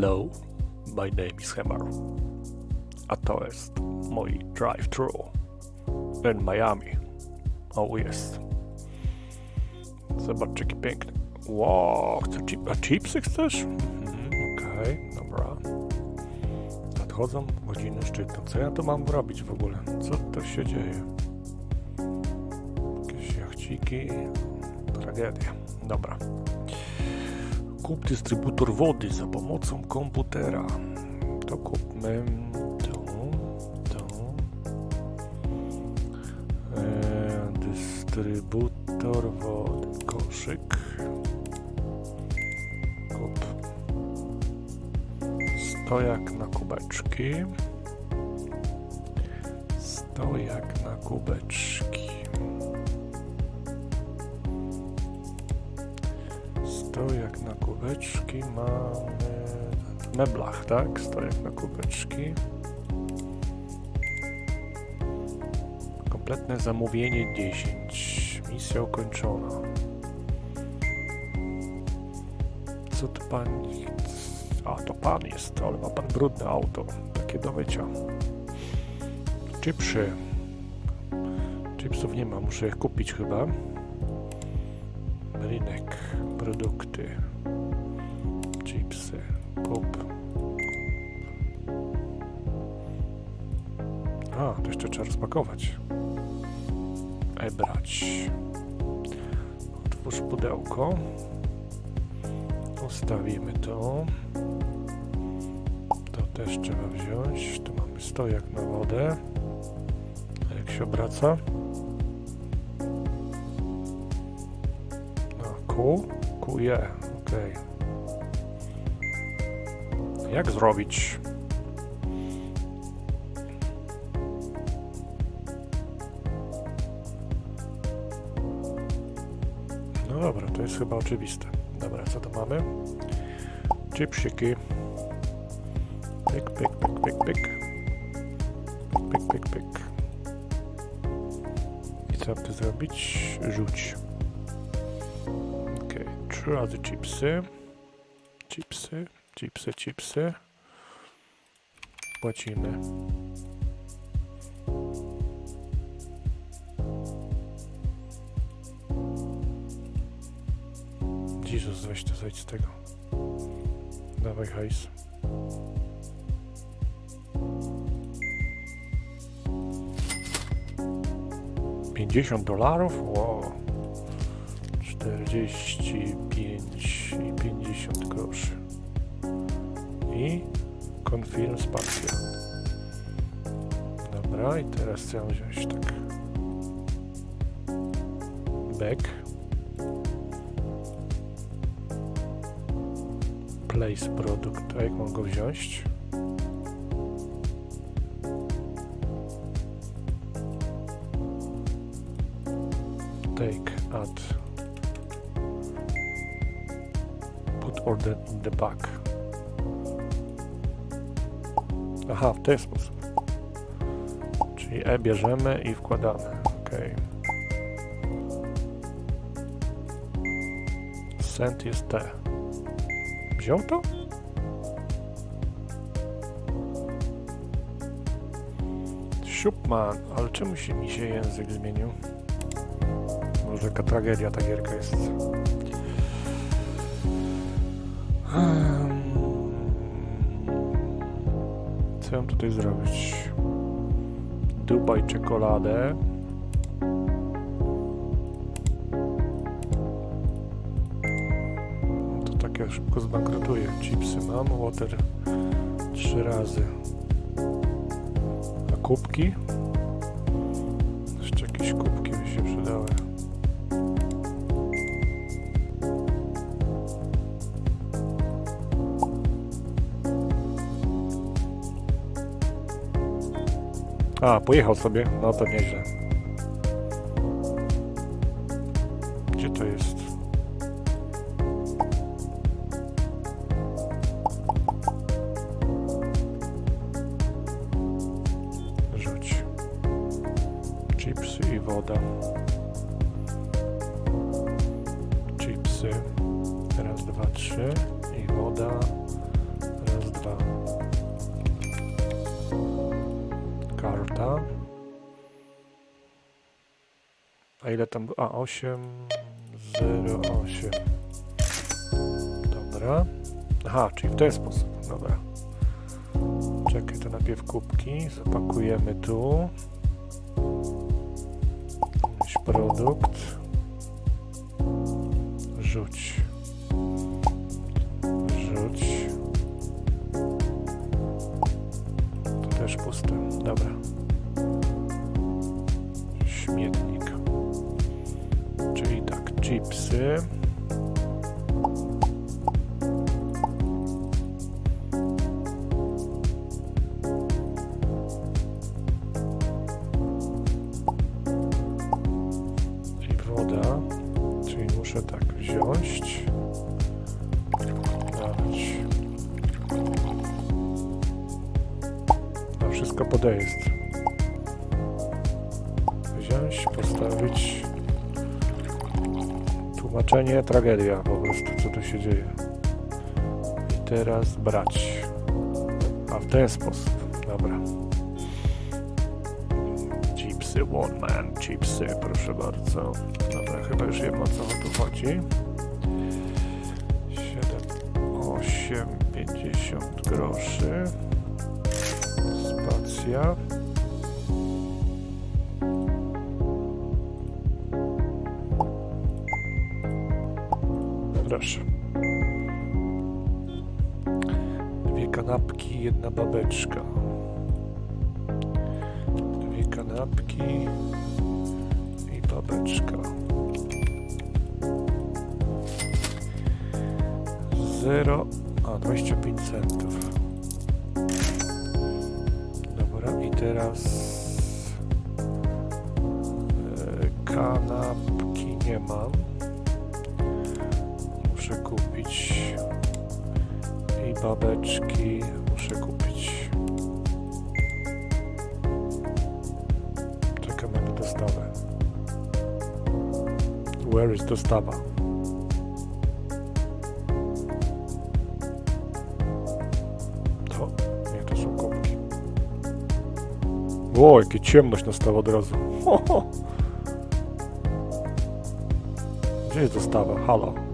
Hello, my name is Hammer. A to jest mój drive-thru in Miami. Oh jest. Zobacz, jaki piękny. Wow, chcę chip, a chipsy chcesz? Mhm, Okej, dobra. Nadchodzą godziny szczytne. Co ja tu mam robić w ogóle? Co to się dzieje? Jakieś jachciki. Tragedia. Dobra. Kup dystrybutor wody za pomocą komputera. To kupmy to, to. E, dystrybutor wody. Koszyk. Kup. Stojak na kubeczki. Stojak na kubeczki. Kubeczki mamy w meblach, tak? Stojak na kubeczki. Kompletne zamówienie 10. Misja ukończona. Co to pan... A, to pan jest, ale ma pan brudne auto. Takie do mycia. Chipsy. Chipsów nie ma, muszę ich kupić chyba. Rynek, produkty, chipsy, kup. A, to jeszcze trzeba rozpakować. E, brać. Otwórz pudełko. Ustawimy to. To też trzeba wziąć. Tu mamy stojak na wodę. A jak się obraca? No, Q? Q, okej. Jak zrobić? No dobra, to jest chyba oczywiste. Dobra, co to mamy? Chipsiki. Pyk, pyk, pyk, pyk, pyk. Pyk, pyk, pyk. I co tu zrobić? Rzuć. Okej, trzy razy chipsy. Chipsy, chipsy, chipsy. Płacimy. Jezus, weź to zejdź z tego. Dawaj hajs. Pięćdziesiąt dolarów? Wow. 45 i 50 groszy. I confirm spacja. Dobra, i teraz chcę wziąć tak. Back. Place produkt. A jak mam go wziąć? Take, add. Put order in the back. Aha, w ten sposób. Czyli E bierzemy i wkładamy. Ok. Send jest T. Wziął to? Siupman, ale czemu się mi się język zmienił? Może jaka tragedia ta gierka jest. Hmm. Tutaj zrobić? Dubaj czekoladę. To tak jak szybko zbankrutuje. Chipsy mam, water trzy razy. A kubki? A, pojechał sobie. No to nieźle. 0808. Dobra. Aha, czyli w ten sposób. Dobra. Czekaj, to najpierw kubki. Zapakujemy tu. Jakiś produkt. Rzuć. Rzuć. To też puste. Dobra. Śmieć. Chipsy. Czyli woda. Muszę tak wziąć. No wszystko podejść. Wziąć, postawić. Tłumaczenie, tragedia po prostu, co tu się dzieje. I teraz brać. A w ten sposób, dobra. Chipsy, one man, chipsy, proszę bardzo. Dobra, chyba już wiem o co tu chodzi. 7, 8, 50 groszy. Spacja. Proszę. Dwie kanapki, jedna babeczka. Dwie kanapki i babeczka. Zero, a 25 centów. Dobra, i teraz e, kanapki nie mam. Muszę kupić i babeczki muszę kupić. Czekamy na dostawę. Where is dostawa? To? Nie, to są kubki. O, jakie ciemność nastała od razu. Ho, ho. Gdzie jest dostawa? Halo.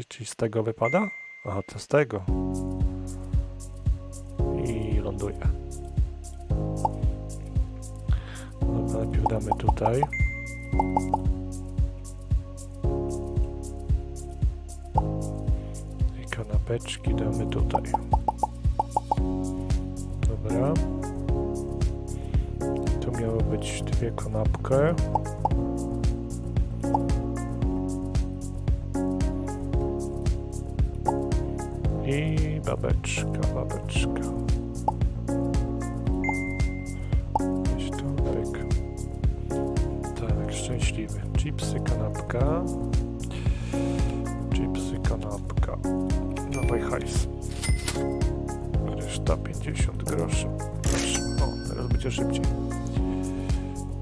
Czy, czy z tego wypada? Aha, to z tego. I ląduje. No, najpierw damy tutaj. I kanapeczki damy tutaj. Dobra. Tu miało być dwie kanapki. I babeczka, babeczka. To, pyk. Tak, szczęśliwy. Chipsy, kanapka. Chipsy, kanapka. Dawaj hajs. Reszta 50 groszy. O, teraz będzie szybciej.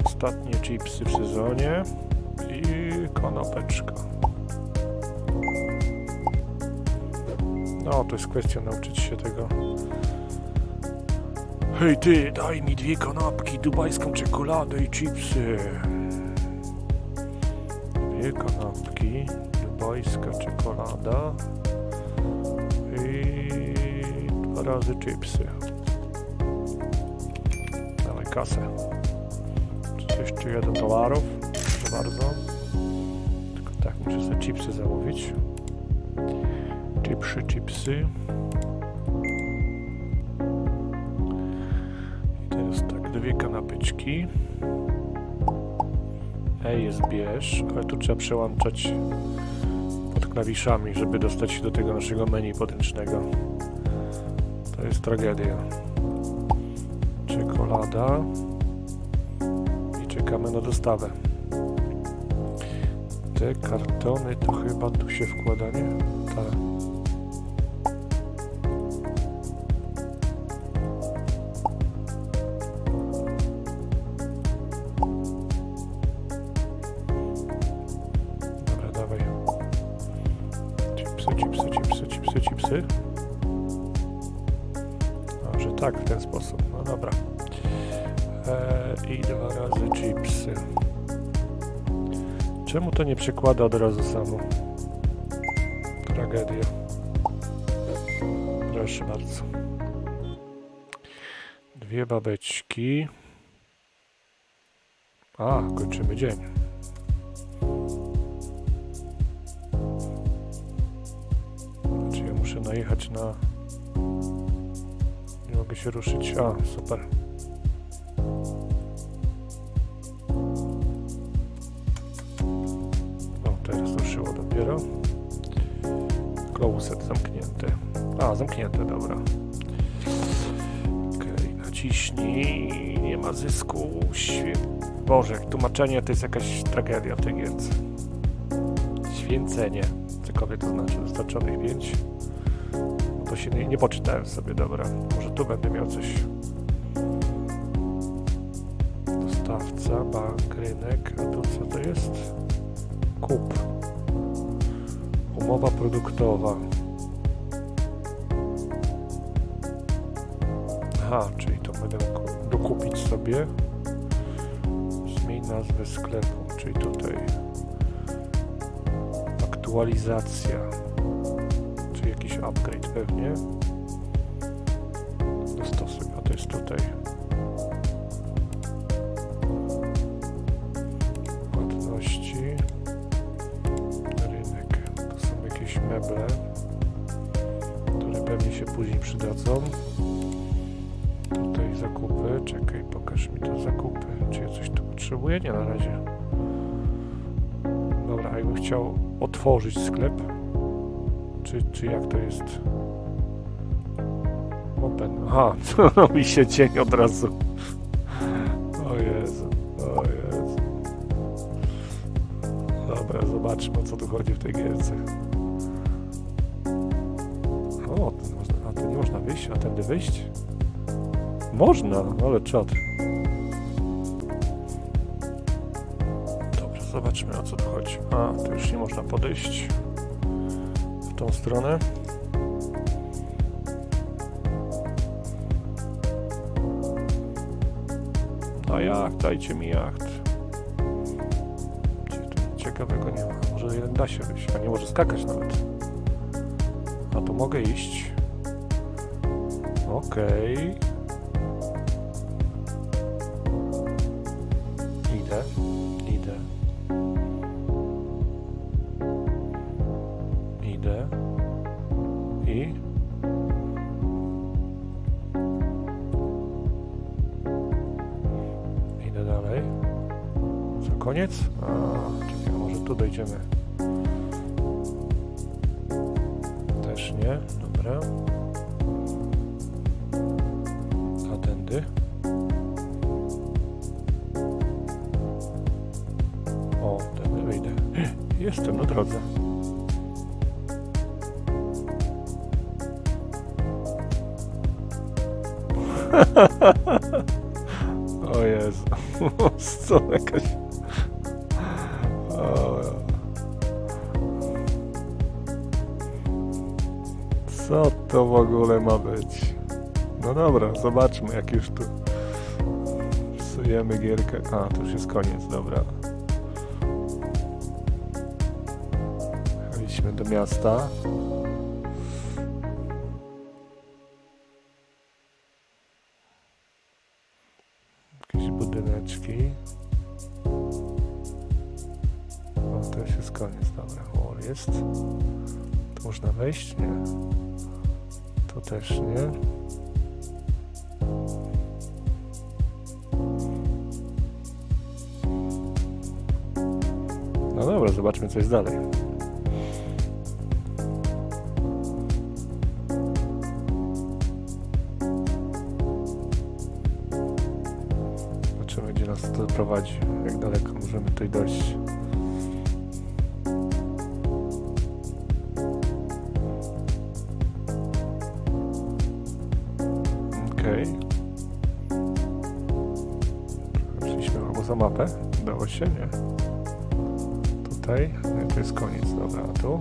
Ostatnie chipsy w sezonie. I kanapeczka. No, to jest kwestia nauczyć się tego. Hej ty, daj mi dwie kanapki, dubajską czekoladę i chipsy. Dwie kanapki, dubajska czekolada i dwa razy chipsy. Dawaj kasę. 31 dolarów, proszę bardzo. Tylko tak, muszę sobie chipsy zamówić. Chipsy, chipsy. I teraz tak, dwie kanapeczki. E jest bierz, ale tu trzeba przełączać pod klawiszami, żeby dostać się do tego naszego menu podręcznego. To jest tragedia. Czekolada. I czekamy na dostawę. Te kartony to chyba tu się wkłada, nie? Tak. Przekłada od razu samo? Tragedia. Proszę bardzo. Dwie babeczki. A, kończymy dzień. Czy ja muszę najechać na... Nie mogę się ruszyć. A, super. Dopiero. Closet zamknięty. A, zamknięte, dobra. Okej, naciśnij. Nie ma zysku. Świe... Boże, tłumaczenie to jest jakaś tragedia w tej gierce. Święcenie. Cokolwiek to znaczy. Dostarczonych 5. No to się nie, nie poczytałem sobie, dobra. Może tu będę miał coś. Dostawca, bank, rynek. A tu co to jest? Kup. Umowa produktowa. Aha, czyli to będę dokupić sobie. Zmień nazwę sklepu, czyli tutaj aktualizacja, czy jakiś upgrade pewnie. Dostosuj, a to jest tutaj. Na razie. Dobra, jakbym chciał otworzyć sklep, czy, czy jak to jest? Open. Aha, to robi się dzień od razu. O Jezu, o Jezu. Dobra, zobaczmy o co tu chodzi w tej gierce. O, a tu nie można wyjść, a tędy wyjść? Można, ale czad. Zobaczmy o co tu chodzi. A, tu już nie można podejść w tą stronę. A jacht, dajcie mi jacht. Tu ciekawego nie ma. Może jeden da się wyjść, a nie może skakać nawet. A to mogę iść. Okej. Idę, Jestem na drodze. O Jezu. Co jakaś... Co to w ogóle ma być? No dobra, zobaczmy jak już tu psujemy gierkę. A, to już jest koniec, dobra. Do miasta. Jakieś budyneczki. O, to już jest koniec, dobra. O, jest. To można wejść? Nie. To też nie. No dobra, zobaczmy co jest dalej. Dojść. Okej. Szliśmy albo za mapę. Udało się, nie? Tutaj. No i to jest koniec. Dobra, tu?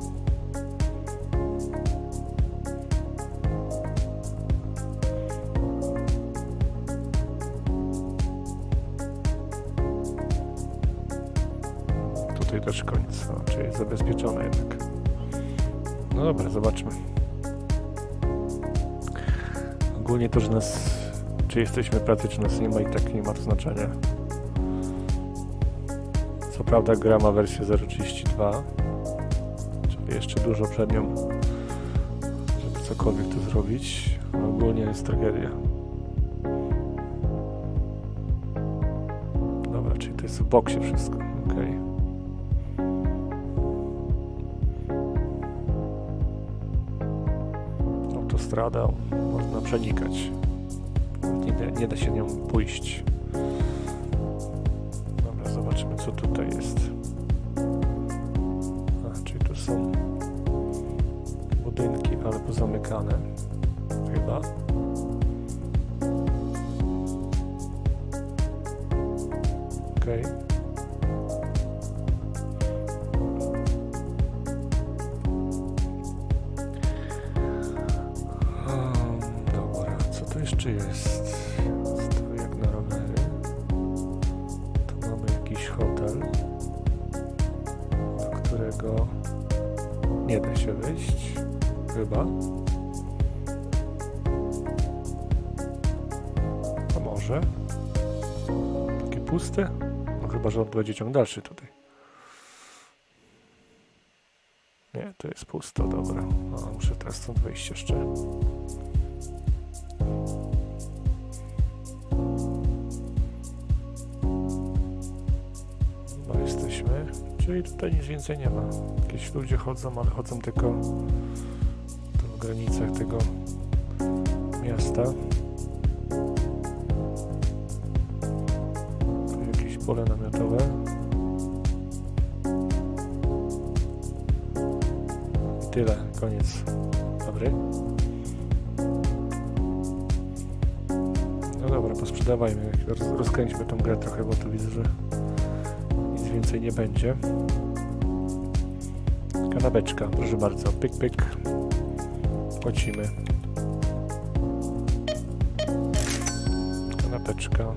Też koniec. No, czyli jest zabezpieczone jednak. No dobra, zobaczmy. Ogólnie to, że nas, czy jesteśmy pracy, czy nas nie ma i tak nie ma to znaczenia. Co prawda gra ma wersję 0.32, czyli jeszcze dużo przed nią, żeby cokolwiek tu zrobić. Ogólnie jest tragedia. Dobra, czyli to jest w boksie wszystko, okej. Autostrada, można przenikać. Nie nie da się nią pójść. Dobra, zobaczymy co tutaj jest. A, czyli tu są budynki, ale pozamykane. Chyba. Okej. Um, którego nie da się wyjść. Chyba. A może? Takie puste? No chyba, że on będzie ciąg dalszy tutaj. Nie, to jest pusto, dobra. A, muszę teraz stąd wyjść jeszcze. Czyli tutaj nic więcej nie ma. Jakieś ludzie chodzą, ale chodzą tylko w granicach tego miasta. Tu jakieś pole namiotowe. I tyle, koniec. Dobry. No dobra, posprzedawajmy. Roz, rozkręćmy tą grę trochę, bo tu widzę, że więcej nie będzie. Kanapeczka, proszę bardzo. Pyk, pyk. Płacimy. Kanapeczka.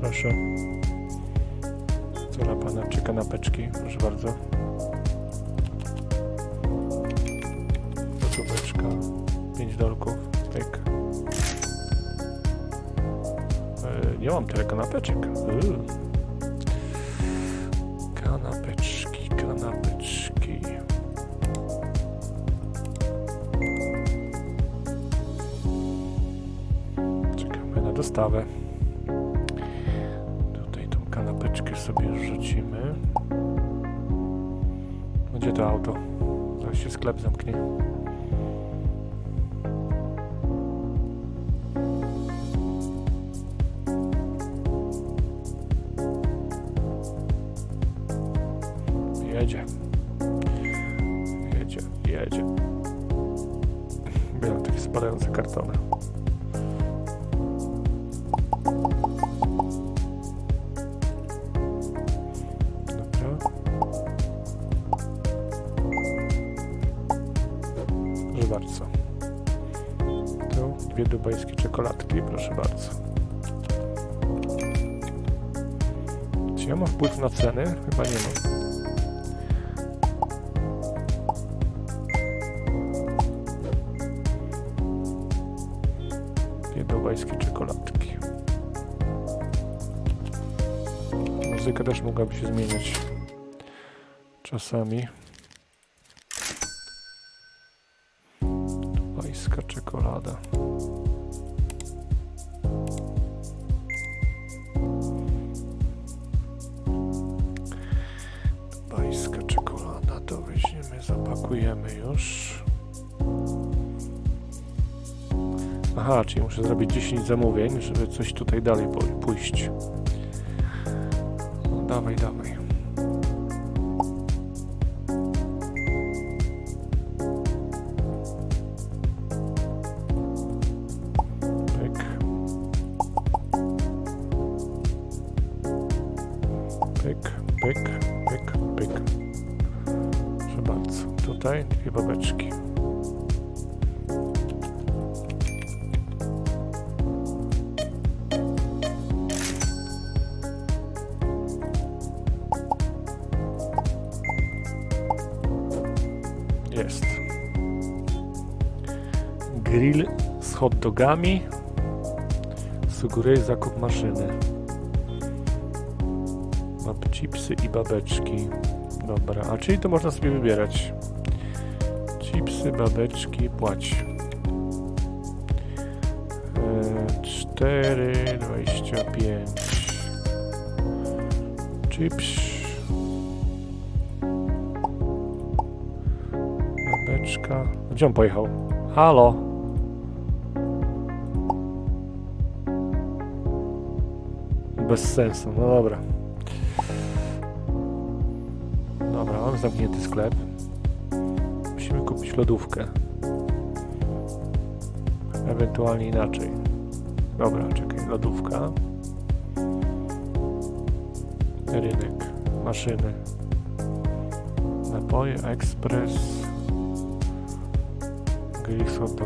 Proszę. Co dla pana? Czy kanapeczki? Proszę bardzo. Mam tyle kanapeczek. Uuu. Kanapeczki, kanapeczki. Czekamy na dostawę. Tutaj tą kanapeczkę sobie rzucimy. Gdzie to auto? Zaraz się sklep zamknie. Dwie dubajskie czekoladki, proszę bardzo. Czy ja mam wpływ na ceny? Chyba nie mam. Dwie dubajskie czekoladki. Muzyka też mogłaby się zmieniać czasami. Zapakujemy już. Aha, czyli muszę zrobić 10 zamówień, żeby coś tutaj dalej pójść. No, dawaj, dawaj. Grill z hot dogami. Sugeruję zakup maszyny. Mam chipsy i babeczki. Dobra, a czyli to można sobie wybierać. Chipsy, babeczki, płać. E, 4, 25. Chips. Babeczka. Gdzie on pojechał? Halo? Bez sensu, no dobra. Dobra, mam zamknięty sklep. Musimy kupić lodówkę. Ewentualnie inaczej. Dobra, czekaj, lodówka. Rynek, maszyny. Napoje, ekspres. Grill z hot.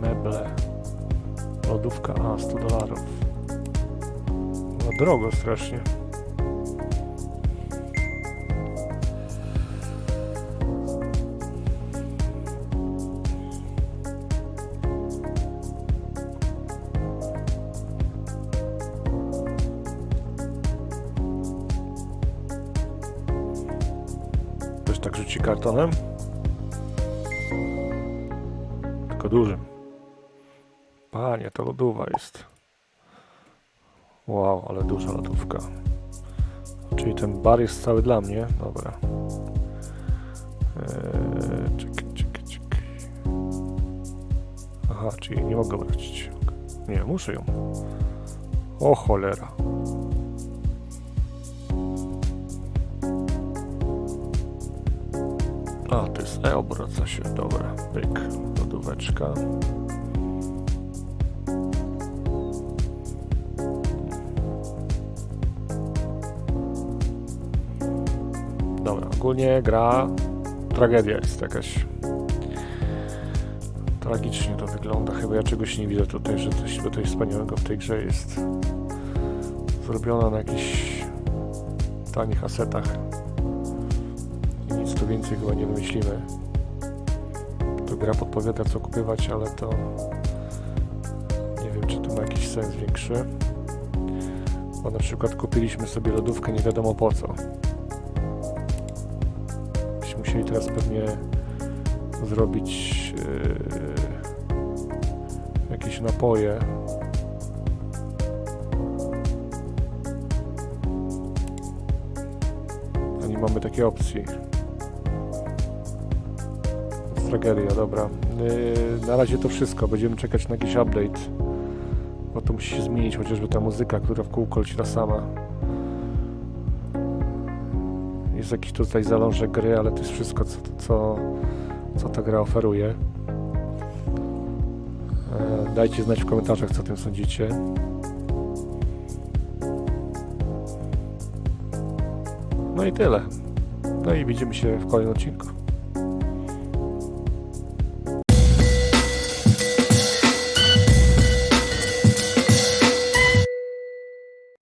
Meble. Lodówka, a 100 dolarów. Drogo strasznie. Też tak rzuci kartonem? Tylko dużym. Panie, to lodówa jest. Wow, ale duża lodówka. Czyli ten bar jest cały dla mnie. Dobra. Eee, czekaj, czekaj, czekaj. Aha, czyli nie mogę wrócić. Nie, muszę ją. O cholera. A, to jest E, obraca się. Dobra, pyk, lodóweczka. Dobra, ogólnie gra tragedia jest jakaś. Tragicznie to wygląda. Chyba ja czegoś nie widzę tutaj, że coś tutaj wspaniałego w tej grze jest zrobiona na jakichś tanich asetach. I nic tu więcej chyba nie wymyślimy. To gra podpowiada co kupywać, ale to nie wiem czy to ma jakiś sens większy. Bo na przykład kupiliśmy sobie lodówkę nie wiadomo po co. Musieli teraz pewnie zrobić yy, jakieś napoje. A nie mamy takiej opcji. Tragedia, dobra. Yy, na razie to wszystko. Będziemy czekać na jakiś update. Bo to musi się zmienić, chociażby ta muzyka, która w kółko leci ta sama. Jest jakiś tutaj zalążek gry, ale to jest wszystko, co, co, co ta gra oferuje. E, Dajcie znać w komentarzach, co o tym sądzicie. No i tyle. No i widzimy się w kolejnym odcinku.